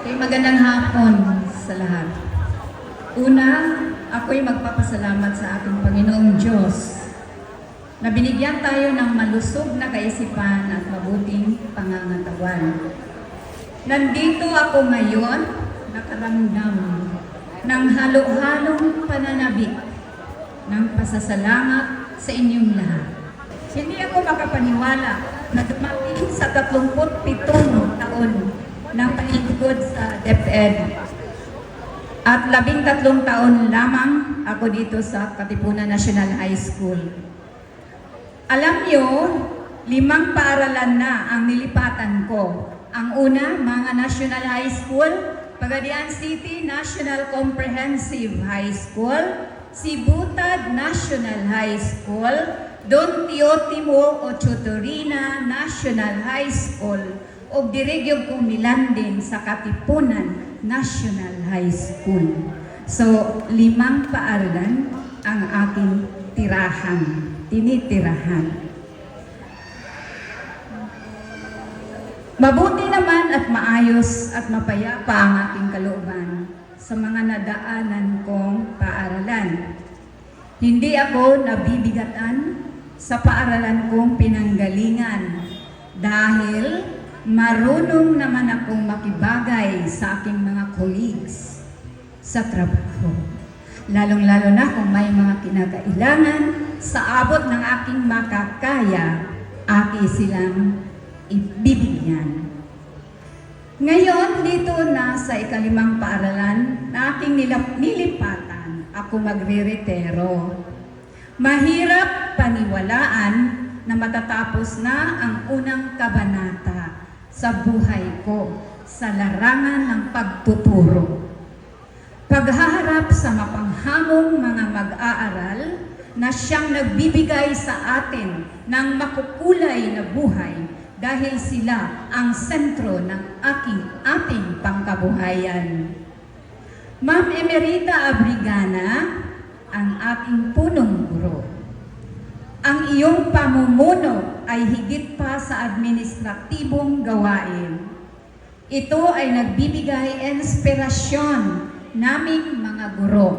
Okay, magandang hapon sa lahat. Una, ako'y magpapasalamat sa ating Panginoong Diyos na binigyan tayo ng malusog na kaisipan at mabuting pangangatawan. Nandito ako ngayon, nakaramdam ng halo-halong pananabik ng pasasalamat sa inyong lahat. Hindi ako makapaniwala na dumating sa 37 taon ng paglingkod sa DepEd. At labing tatlong taon lamang ako dito sa Katipunan National High School. Alam nyo, limang paaralan na ang nilipatan ko. Ang una, mga National High School, Pagadian City National Comprehensive High School, Sibutad National High School, Don Teotimo Ochotorina National High School, o dirigyo kong nilandin sa Katipunan National High School. So, limang paaralan ang aking tirahan, tinitirahan. Mabuti naman at maayos at mapayapa ang aking kalooban sa mga nadaanan kong paaralan. Hindi ako nabibigatan sa paaralan kong pinanggalingan dahil marunong naman akong makibagay sa aking mga colleagues sa trabaho. Lalong-lalo na kung may mga kinakailangan sa abot ng aking makakaya, aki silang ibibigyan. Ngayon, dito na sa ikalimang paaralan na aking nilap- nilipatan, ako magre-retero. Mahirap paniwalaan na matatapos na ang unang kabanata sa buhay ko sa larangan ng pagtuturo. Paghaharap sa mapanghamong mga mag-aaral na siyang nagbibigay sa atin ng makukulay na buhay dahil sila ang sentro ng aking ating pangkabuhayan. Ma'am Emerita Abrigana, ang ating punong guro. Ang iyong pamumuno ay higit pa sa administratibong gawain. Ito ay nagbibigay inspirasyon naming mga guro.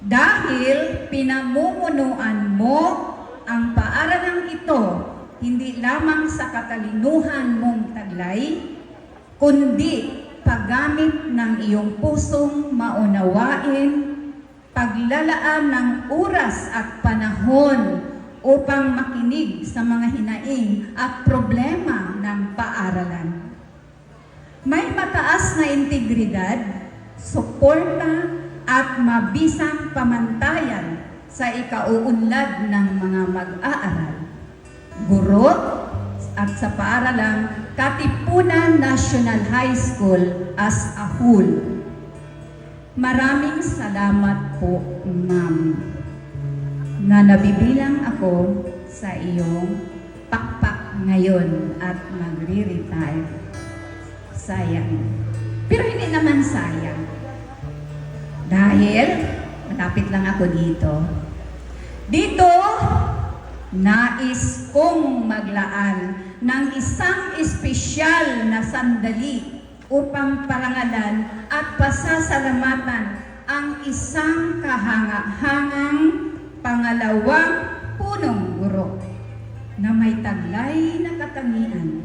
Dahil pinamumunuan mo ang paaralang ito hindi lamang sa katalinuhan mong taglay, kundi paggamit ng iyong pusong maunawain, paglalaan ng oras at panahon upang makinig sa mga hinaing at problema ng paaralan. May mataas na integridad, suporta at mabisang pamantayan sa ikauunlad ng mga mag-aaral guro at sa paaralang Katipunan National High School as a whole. Maraming salamat po, ma'am, na nabibilang ako sa iyong pakpak ngayon at magre-retire. Sayang. Pero hindi naman sayang. Dahil, malapit lang ako dito. Dito, Nais kong maglaan ng isang espesyal na sandali upang parangalan at pasasalamatan ang isang kahanga-hangang pangalawang punong guro na may taglay na katangian.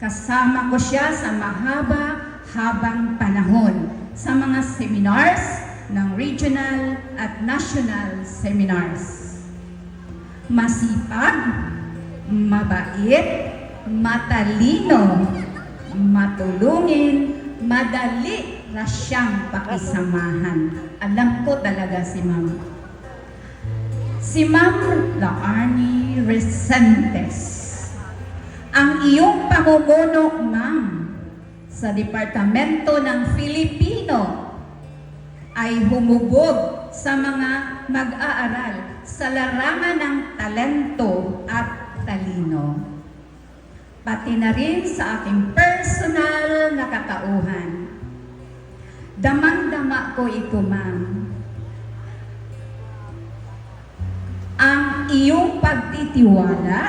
Kasama ko siya sa mahaba-habang panahon sa mga seminars ng regional at national seminars masipag, mabait, matalino, matulungin, madali na siyang pakisamahan. Alam ko talaga si Ma'am. Si Ma'am Laarni Resentes. Ang iyong pamumuno, Ma'am, sa Departamento ng Filipino ay humubog sa mga mag-aaral sa larangan ng talento at talino. Pati na rin sa aking personal na katauhan. Damang-dama ko ito, ma'am. Iyong pagtitiwala,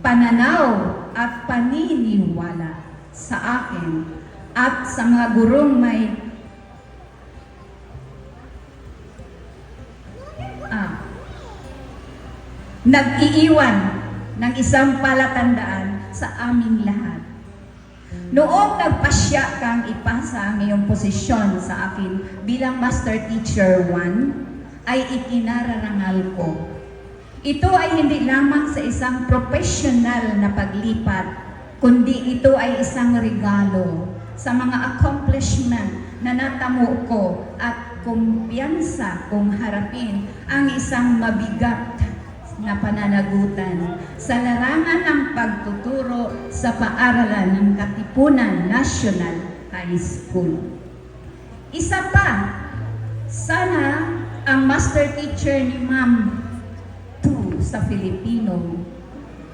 pananaw at paniniwala sa akin at sa mga gurong may ah, nag-iiwan ng isang palatandaan sa aming lahat. Noong nagpasya kang ipasa ang iyong posisyon sa akin bilang Master Teacher 1, ay ikinararangal ko. Ito ay hindi lamang sa isang professional na paglipat, kundi ito ay isang regalo sa mga accomplishment na natamo ko at kumpiyansa kong harapin ang isang mabigat na pananagutan sa larangan ng pagtuturo sa paaralan ng Katipunan National High School. Isa pa, sana ang master teacher ni Ma'am 2 sa Filipino.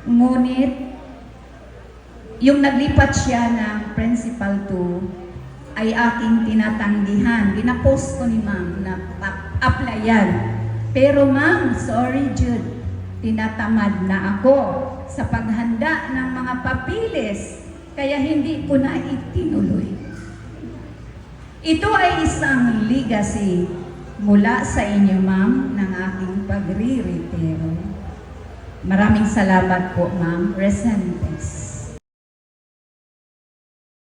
Ngunit, yung naglipat siya ng principal 2 ay aking tinatanggihan. Ginapost ko ni Ma'am na applyan. Pero Ma'am, sorry Jude, tinatamad na ako sa paghanda ng mga papilis, kaya hindi ko na itinuloy. Ito ay isang legacy mula sa inyo, ma'am, ng aking pagre-retiro. Maraming salamat po, ma'am. Resentes.